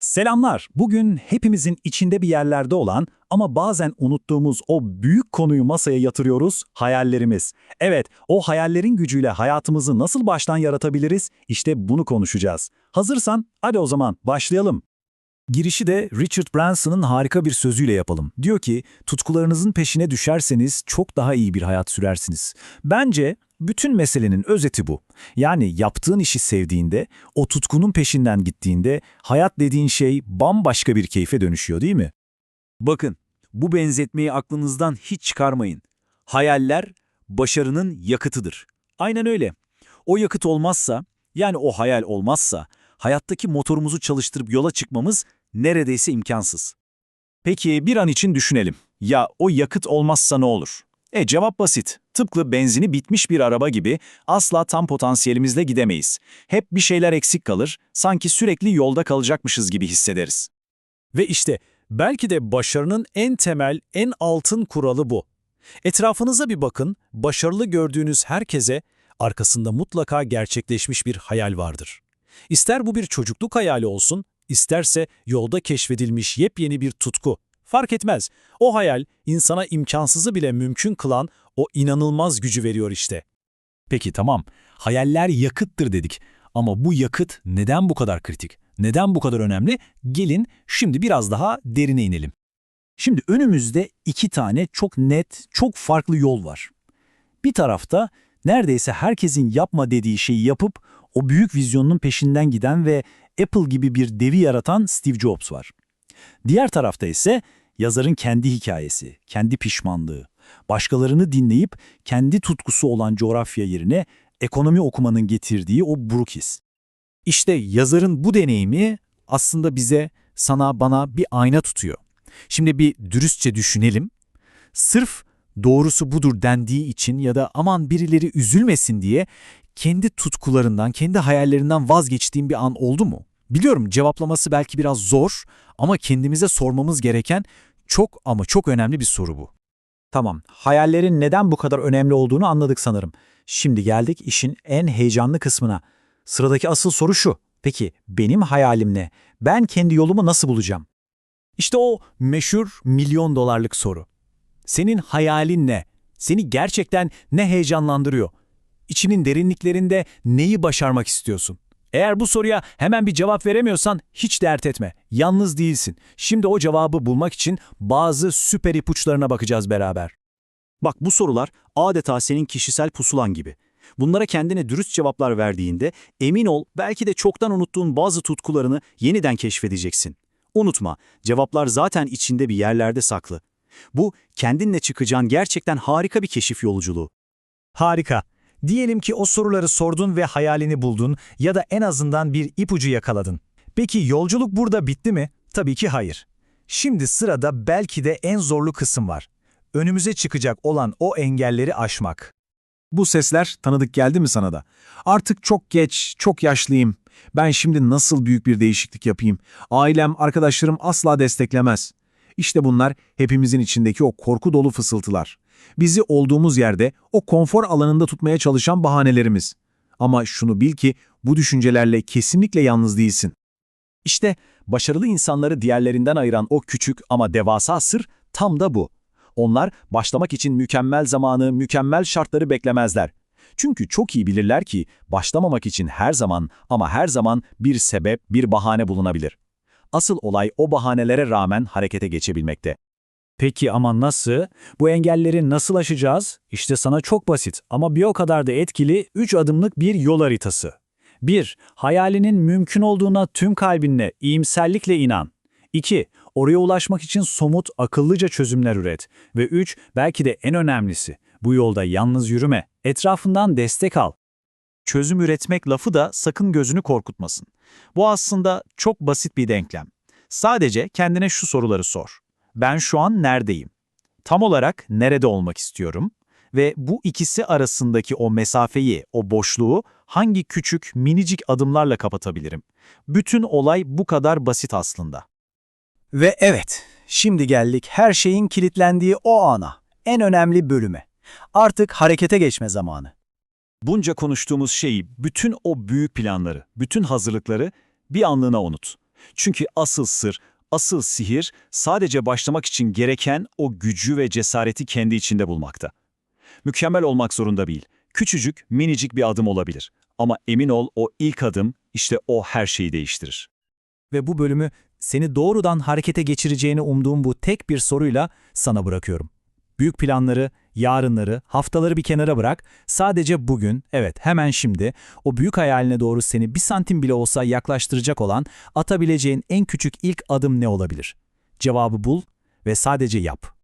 Selamlar. Bugün hepimizin içinde bir yerlerde olan ama bazen unuttuğumuz o büyük konuyu masaya yatırıyoruz, hayallerimiz. Evet, o hayallerin gücüyle hayatımızı nasıl baştan yaratabiliriz? İşte bunu konuşacağız. Hazırsan hadi o zaman başlayalım. Girişi de Richard Branson'ın harika bir sözüyle yapalım. Diyor ki, tutkularınızın peşine düşerseniz çok daha iyi bir hayat sürersiniz. Bence bütün meselenin özeti bu. Yani yaptığın işi sevdiğinde, o tutkunun peşinden gittiğinde hayat dediğin şey bambaşka bir keyfe dönüşüyor değil mi? Bakın, bu benzetmeyi aklınızdan hiç çıkarmayın. Hayaller, başarının yakıtıdır. Aynen öyle. O yakıt olmazsa, yani o hayal olmazsa, hayattaki motorumuzu çalıştırıp yola çıkmamız neredeyse imkansız. Peki bir an için düşünelim. Ya o yakıt olmazsa ne olur? E cevap basit. Tıpkı benzini bitmiş bir araba gibi asla tam potansiyelimizle gidemeyiz. Hep bir şeyler eksik kalır, sanki sürekli yolda kalacakmışız gibi hissederiz. Ve işte belki de başarının en temel, en altın kuralı bu. Etrafınıza bir bakın, başarılı gördüğünüz herkese arkasında mutlaka gerçekleşmiş bir hayal vardır. İster bu bir çocukluk hayali olsun, isterse yolda keşfedilmiş yepyeni bir tutku. Fark etmez. O hayal insana imkansızı bile mümkün kılan o inanılmaz gücü veriyor işte. Peki tamam, hayaller yakıttır dedik. Ama bu yakıt neden bu kadar kritik? Neden bu kadar önemli? Gelin şimdi biraz daha derine inelim. Şimdi önümüzde iki tane çok net, çok farklı yol var. Bir tarafta neredeyse herkesin yapma dediği şeyi yapıp o büyük vizyonun peşinden giden ve Apple gibi bir devi yaratan Steve Jobs var. Diğer tarafta ise yazarın kendi hikayesi, kendi pişmanlığı, başkalarını dinleyip kendi tutkusu olan coğrafya yerine ekonomi okumanın getirdiği o buruk his. İşte yazarın bu deneyimi aslında bize, sana, bana bir ayna tutuyor. Şimdi bir dürüstçe düşünelim. Sırf doğrusu budur dendiği için ya da aman birileri üzülmesin diye kendi tutkularından, kendi hayallerinden vazgeçtiğim bir an oldu mu? Biliyorum cevaplaması belki biraz zor ama kendimize sormamız gereken çok ama çok önemli bir soru bu. Tamam, hayallerin neden bu kadar önemli olduğunu anladık sanırım. Şimdi geldik işin en heyecanlı kısmına. Sıradaki asıl soru şu. Peki benim hayalim ne? Ben kendi yolumu nasıl bulacağım? İşte o meşhur milyon dolarlık soru. Senin hayalin ne? Seni gerçekten ne heyecanlandırıyor? İçinin derinliklerinde neyi başarmak istiyorsun? Eğer bu soruya hemen bir cevap veremiyorsan hiç dert etme. Yalnız değilsin. Şimdi o cevabı bulmak için bazı süper ipuçlarına bakacağız beraber. Bak bu sorular adeta senin kişisel pusulan gibi. Bunlara kendine dürüst cevaplar verdiğinde emin ol belki de çoktan unuttuğun bazı tutkularını yeniden keşfedeceksin. Unutma, cevaplar zaten içinde bir yerlerde saklı. Bu kendinle çıkacağın gerçekten harika bir keşif yolculuğu. Harika. Diyelim ki o soruları sordun ve hayalini buldun ya da en azından bir ipucu yakaladın. Peki yolculuk burada bitti mi? Tabii ki hayır. Şimdi sırada belki de en zorlu kısım var. Önümüze çıkacak olan o engelleri aşmak. Bu sesler tanıdık geldi mi sana da? Artık çok geç, çok yaşlıyım. Ben şimdi nasıl büyük bir değişiklik yapayım? Ailem, arkadaşlarım asla desteklemez. İşte bunlar hepimizin içindeki o korku dolu fısıltılar. Bizi olduğumuz yerde, o konfor alanında tutmaya çalışan bahanelerimiz. Ama şunu bil ki bu düşüncelerle kesinlikle yalnız değilsin. İşte başarılı insanları diğerlerinden ayıran o küçük ama devasa sır tam da bu. Onlar başlamak için mükemmel zamanı, mükemmel şartları beklemezler. Çünkü çok iyi bilirler ki başlamamak için her zaman ama her zaman bir sebep, bir bahane bulunabilir. Asıl olay o bahanelere rağmen harekete geçebilmekte. Peki ama nasıl? Bu engelleri nasıl aşacağız? İşte sana çok basit ama bir o kadar da etkili 3 adımlık bir yol haritası. 1. Hayalinin mümkün olduğuna tüm kalbinle, iyimserlikle inan. 2. Oraya ulaşmak için somut, akıllıca çözümler üret. Ve 3. Belki de en önemlisi, bu yolda yalnız yürüme, etrafından destek al. Çözüm üretmek lafı da sakın gözünü korkutmasın. Bu aslında çok basit bir denklem. Sadece kendine şu soruları sor. Ben şu an neredeyim? Tam olarak nerede olmak istiyorum? Ve bu ikisi arasındaki o mesafeyi, o boşluğu hangi küçük, minicik adımlarla kapatabilirim? Bütün olay bu kadar basit aslında. Ve evet, şimdi geldik her şeyin kilitlendiği o ana, en önemli bölüme. Artık harekete geçme zamanı. Bunca konuştuğumuz şeyi, bütün o büyük planları, bütün hazırlıkları bir anlığına unut. Çünkü asıl sır, asıl sihir sadece başlamak için gereken o gücü ve cesareti kendi içinde bulmakta. Mükemmel olmak zorunda değil. Küçücük, minicik bir adım olabilir. Ama emin ol o ilk adım işte o her şeyi değiştirir. Ve bu bölümü seni doğrudan harekete geçireceğini umduğum bu tek bir soruyla sana bırakıyorum. Büyük planları, yarınları, haftaları bir kenara bırak. Sadece bugün, evet hemen şimdi, o büyük hayaline doğru seni bir santim bile olsa yaklaştıracak olan atabileceğin en küçük ilk adım ne olabilir? Cevabı bul ve sadece yap.